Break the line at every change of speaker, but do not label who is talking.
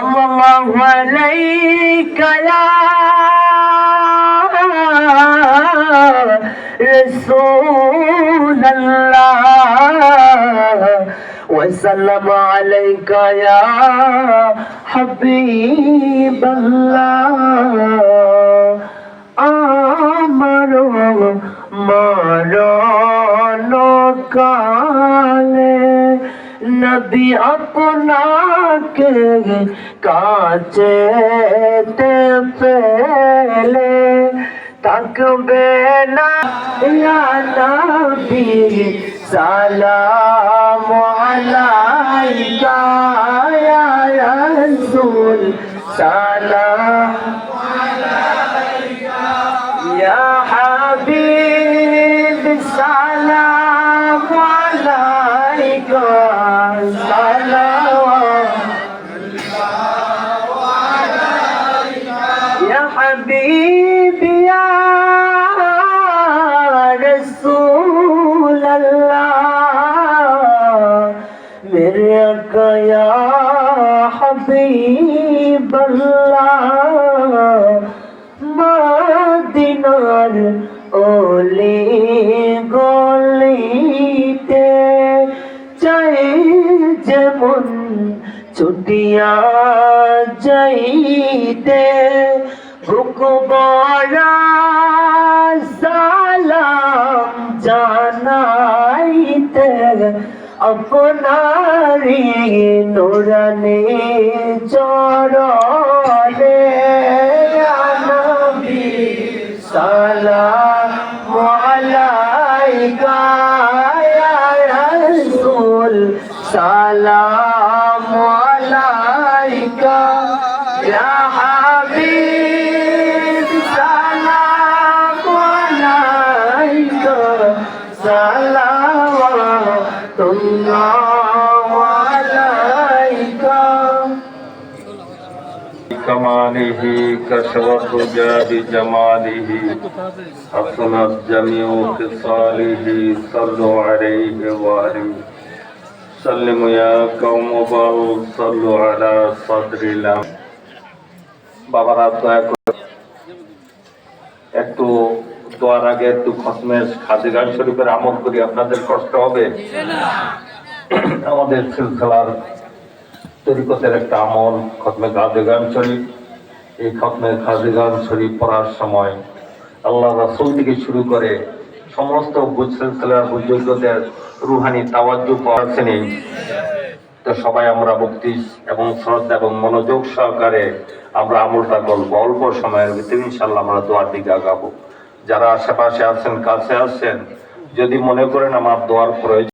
صلى الله عليك يا رسول الله وسلم عليك يا حبيب الله আমারও মরণ কালে যদি আপনাকে কাছে পেলে থাকবে না নবী, সালাম আলাইকা, ইয়া রাসূল, সালাম আলাইকা, ইয়া হাবিব, সালাম আল্লাহ মদিনার ওলে গলিতে চাই যেমন ছুটিয়া যাইতে ভুকবরা সালাম জানাইতে। আপনারি নুরানি চরণে আনবি সালাম আলাইকা ইয়া রাসূল সালাম
كماله كشف الرجى بجماله حسنت جميع خصاله صلوا عليه وآله سلموا يا قوم وبارك صلوا على صدر الله বাবারা দয়া করে একটু দোয়ার আগে একটু খসমেশ খাদিগান শরীফের আমল করি আপনাদের কষ্ট হবে। আমাদের সিলসিলার তরিকতের একটা আমল খতমে গাজেগান শরীফ। এই খতমে খাজেগান শরীফ পড়ার সময় আল্লাহ রাসুল থেকে শুরু করে সমস্ত বুজসিলসিলার বুজুর্গদের রুহানি, তাওয়াজ্জু পড়াচ্ছেনি তো সবাই আমরা ভক্তি এবং শ্রদ্ধা এবং মনোযোগ সহকারে আমরা আমলটা করব। অল্প সময়ের ভিতরে ইনশাল্লাহ আমরা দোয়ার দিকে আগাবো। যারা আশেপাশে আছেন কাছে আছেন যদি মনে করেন আমার দোয়ার প্রয়োজন